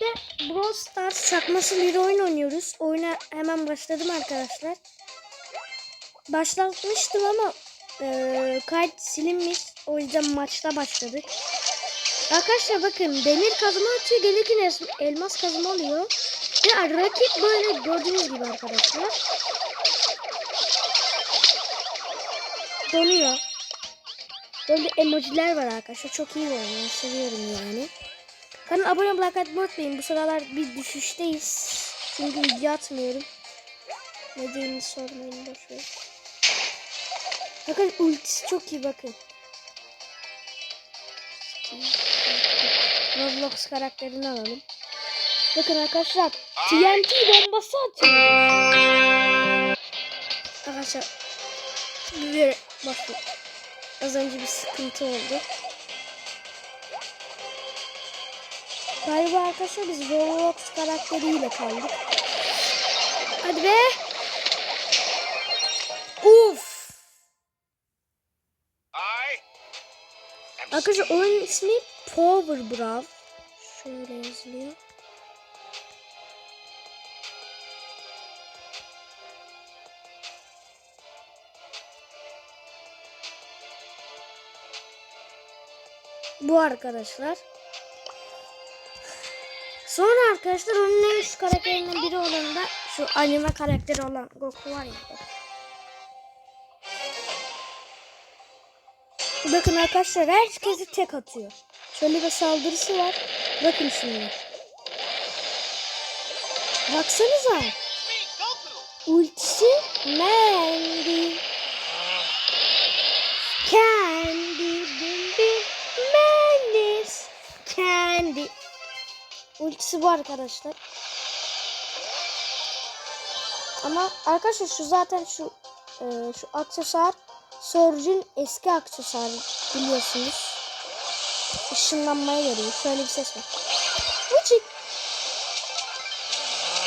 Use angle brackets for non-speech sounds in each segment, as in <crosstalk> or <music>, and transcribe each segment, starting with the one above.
De Brawl Stars çakması bir oyun oynuyoruz. Oyuna hemen başladım arkadaşlar. Başlatmıştım ama e, kayıt silinmiş. O yüzden maçta başladık. Arkadaşlar bakın demir kazma atıyor gelirken elmas kazma alıyor. Ve rakip böyle gördüğünüz gibi arkadaşlar. Donuyor. Böyle emojiler var arkadaşlar. Çok iyi. Ben Seviyorum yani. Kanala abone olmayı like atmayı. Bu sıralar bir düşüşteyiz. Çünkü video atmıyorum. Nedenini sormayın boşver. Bakın ultisi çok iyi bakın. Roblox karakterini alalım. Bakın arkadaşlar TNT bombası atıyoruz. Arkadaşlar bir bakın. Az önce bir sıkıntı oldu. Galiba arkadaşlar biz Roblox karakteriyle kaldık. Hadi be. Uf. Arkadaşlar oyunun ismi Power Brawl. Şöyle yazılıyor. Bu arkadaşlar. Sonra arkadaşlar onun en üst karakterinden biri olan da şu anime karakteri olan Goku var ya. Bakın arkadaşlar herkesi tek atıyor. Şöyle bir saldırısı var. Bakın şimdi. Baksanıza. Ultisi Mandy. Ultisi bu arkadaşlar. Ama arkadaşlar şu zaten şu e, şu aksesuar Surge'ün eski aksesuarı biliyorsunuz. Işınlanmaya yarıyor. Şöyle bir ses var. Uçik.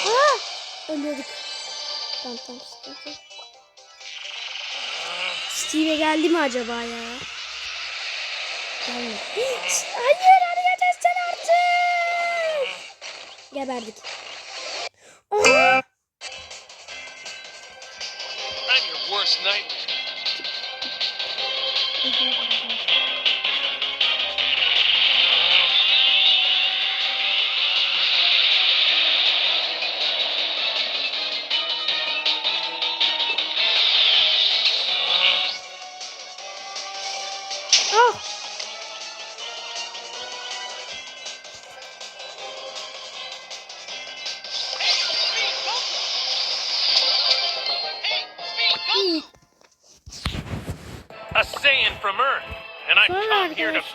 Ha! Ölüyorduk. Tamam tamam sıkıntı. yok. Steve geldi mi acaba ya? Gelmedi. <gasps> Hayır Geberdik. I'm your worst nightmare.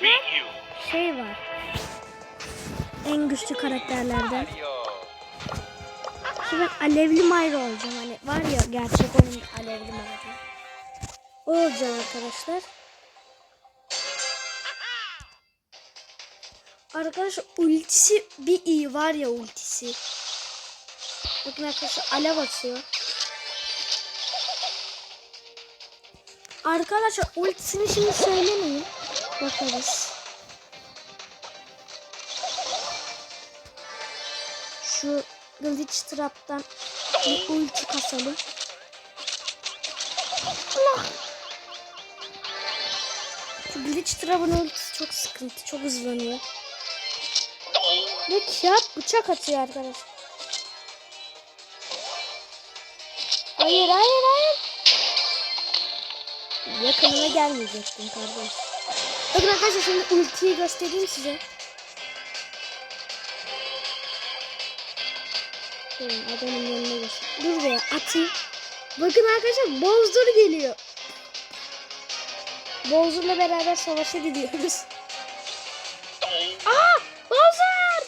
You. Şey var. En güçlü karakterlerden. Şimdi ben alevli Mayra olacağım. Hani var ya gerçek oyun alevli Mayra. O olacağım arkadaşlar. Arkadaşlar ultisi bir iyi var ya ultisi. Bakın arkadaşlar alev atıyor. Arkadaşlar ultisini şimdi söylemeyin. Bakarız. Şu glitch trap'tan bir ulti kasalım. Allah! Şu glitch trap'ın ultisi çok sıkıntı. Çok hızlanıyor. Ve kağıt bıçak atıyor arkadaşlar. Hayır hayır hayır. Yakınına gelmeyecektin kardeş. Bakın arkadaşlar şimdi ultiyi göstereyim size. Durun adamın yanına göster. Dur be atayım. Bakın arkadaşlar Bowser geliyor. Bowser'la beraber savaşa gidiyoruz. Aa! Bowser!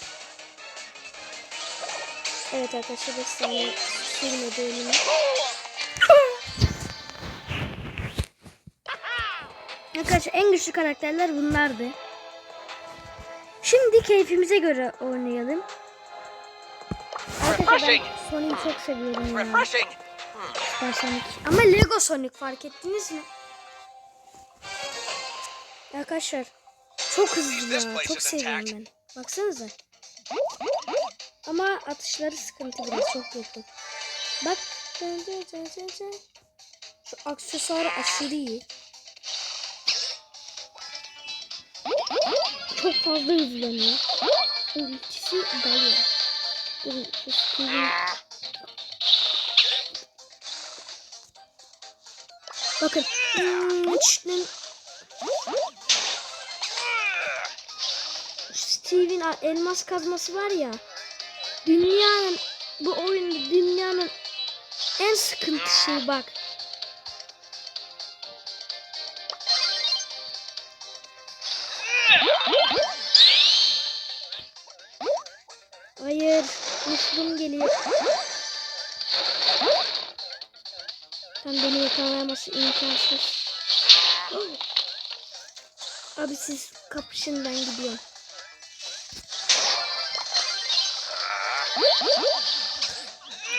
Evet arkadaşlar 5 saniye sürmedi önüme. Arkadaşlar en güçlü karakterler bunlardı. Şimdi keyfimize göre oynayalım. Arkadaşlar ben Sonic'i çok seviyorum ya. Süper Sonic. Ama Lego Sonic fark ettiniz mi? Arkadaşlar çok hızlı ya. Çok seviyorum ben. Baksanıza. Ama atışları sıkıntı biraz çok yakın. Bak. Şu aksesuarı aşırı iyi. Çok fazla hızlanıyor. Ultisi dalıyor. Bakın. Steve'in a- elmas kazması var ya. Dünyanın bu oyunda dünyanın en sıkıntı şeyi bak. Müslüm geliyor. Tam beni yakalayaması imkansız. Abi siz kapışın ben gidiyorum.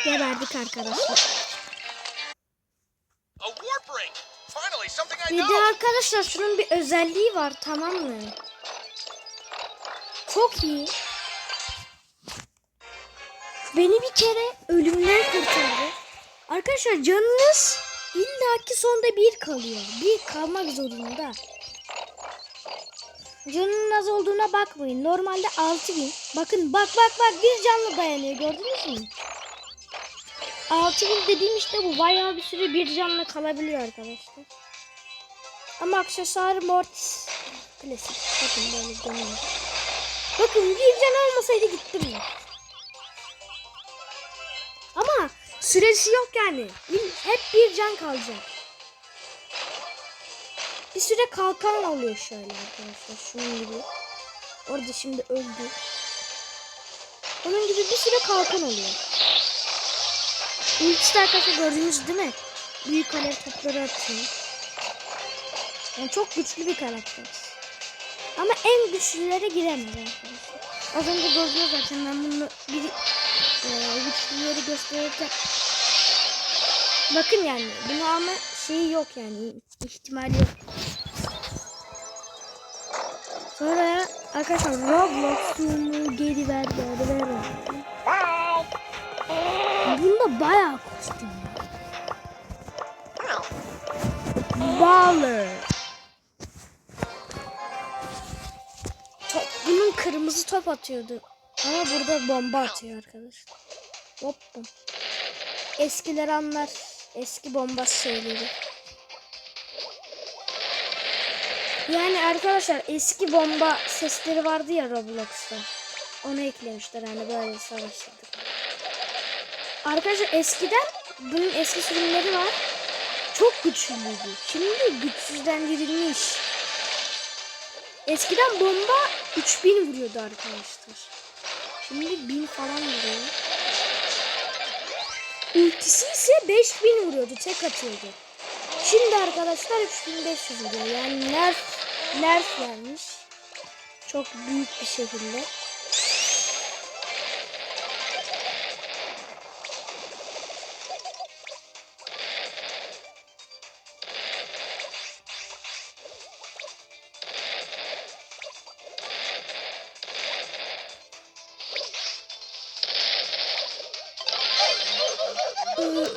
Geberdik arkadaşlar. Bir de arkadaşlar şunun bir özelliği var tamam mı? Çok iyi. Beni bir kere ölümden kurtardı. Arkadaşlar canınız illaki sonda bir kalıyor. Bir kalmak zorunda. Canının az olduğuna bakmayın. Normalde 6000. Bakın bak bak bak bir canlı dayanıyor gördünüz mü? 6000 dediğim işte bu bayağı bir süre bir canla kalabiliyor arkadaşlar. Ama aksesuar Mortis. Klasik. Bakın böyle dönüyor. Bakın bir can olmasaydı gittim ya. Süresi yok yani. Hep bir can kalacak. Bir süre kalkan oluyor şöyle arkadaşlar. Şunun gibi. Orada şimdi öldü. Onun gibi bir süre kalkan oluyor. Ultisi arkadaşlar gördünüz değil mi? Büyük alev topları atıyor. Yani çok güçlü bir karakter. Ama en güçlülere giremez arkadaşlar. Az önce gördünüz zaten ben bunu bir e, güçlüleri gösterirken Bakın yani bunu ama şeyi yok yani ihtimali yok. Sonra arkadaşlar Roblox'umu geri ver ver ver. Bunda bayağı kostüm. Baller. Top, bunun kırmızı top atıyordu. Ama burada bomba atıyor arkadaşlar. Hop. Eskiler anlar. Eski bomba şeyleri. Yani arkadaşlar eski bomba sesleri vardı ya Roblox'ta. Onu eklemişler hani böyle savaşırdık. Arkadaşlar eskiden bunun eski sürümleri var. Çok güçlüydü. Şimdi güçsüzlendirilmiş. Eskiden bomba 3000 vuruyordu arkadaşlar. Şimdi 1000 falan vuruyor. Ultisi ise 5000 vuruyordu. Tek atıyordu. Şimdi arkadaşlar 3500 vuruyor. Yani nerf, nerf vermiş. Çok büyük bir şekilde.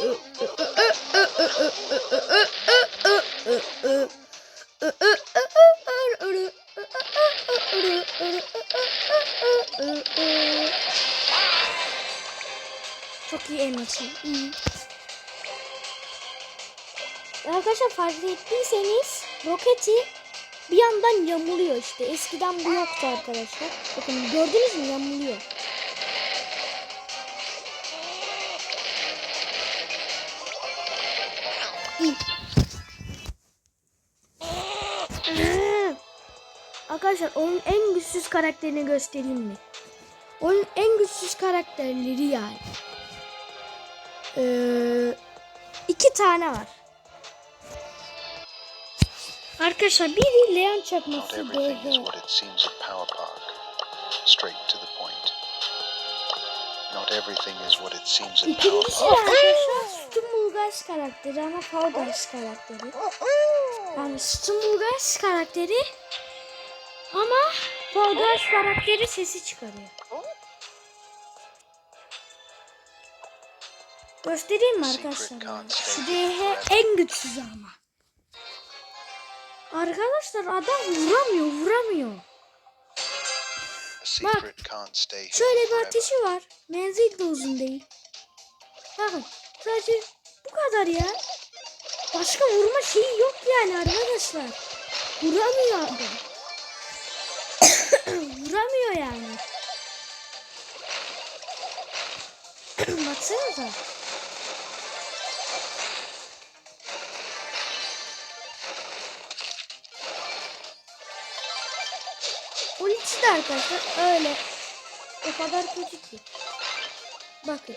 Çok iyi. İyi. Arkadaşlar fark ettiyseniz roketi bir yandan yamuluyor işte. Eskiden bu yoktu arkadaşlar. Bakın gördünüz mü yamuluyor. Arkadaşlar onun en güçsüz karakterini göstereyim mi? Onun en güçsüz karakterleri yani. Ee, iki tane var. Arkadaşlar biri Leon Not çakması everything is DD. what it seems at Power Park. Straight to the point. Not everything is what it seems at Power Park. Stumulgas karakteri ama Guys karakteri. Yani Stumulgas karakteri ama Guys karakteri sesi çıkarıyor. Göstereyim mi arkadaşlar? can't Şu stay DH forever. en güçsüzü ama. Arkadaşlar adam vuramıyor vuramıyor. Hidden Şöyle bir ateşi var. Menzil de uzun değil. Bakın sadece bu kadar ya. Başka vurma şeyi yok yani arkadaşlar. Vuramıyor adam. Vuramıyor yani. <clears throat> Baksanıza. Ultisi de arkadaşlar öyle. O kadar kötü ki. Bakın.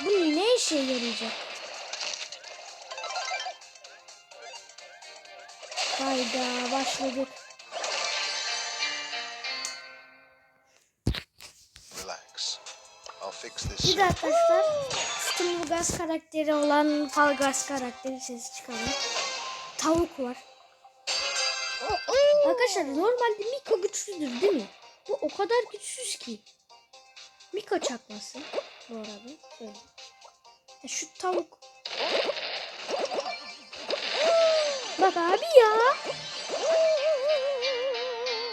Bu ne işe yarayacak? Hayda başladık. De arkadaşlar tutumlu gaz karakteri olan fal gaz karakteri sesi çıkarıyor. Tavuk var. Arkadaşlar normalde Miko güçlüdür değil mi? Bu o kadar güçsüz ki. Miko çakması. Bu arada söyle. Ya şu tavuk. Bak abi ya.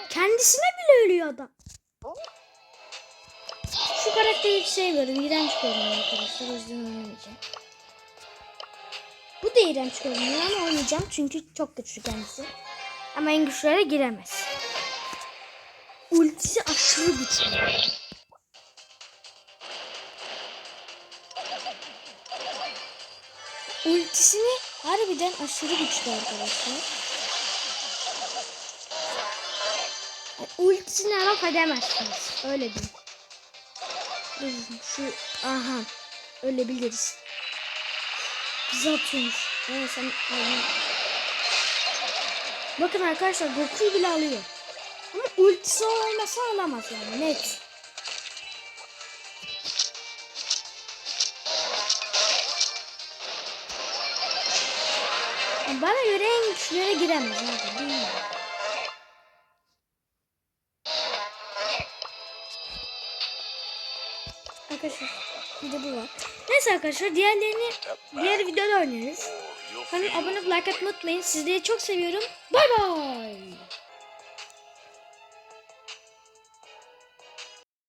Kendisine bile ölüyor adam. Şu karakteri hiç sevmiyorum. İğrenç görünüyor arkadaşlar. O yüzden oynamayacağım. Bu da iğrenç görünüyor ama oynayacağım. Çünkü çok güçlü kendisi. Ama en güçlere giremez. Ultisi aşırı güçlü. Ultisini harbiden aşırı güçlü arkadaşlar. Ultisine laf edemezsiniz. Öyle diyeyim. Dur şu aha öyle biliriz. Bizi atıyormuş. Evet sen aynen. Bakın arkadaşlar Goku'yu bile alıyor. Ama ultisi olmasa alamaz yani net. Bana göre en güçlülere giremez. Bilmiyorum. Arkadaşlar bir de bu var. Neyse arkadaşlar diğerlerini diğer videoda oynarız. Kanalıma abone olup like atmayı unutmayın. Sizleri çok seviyorum. Bay bay.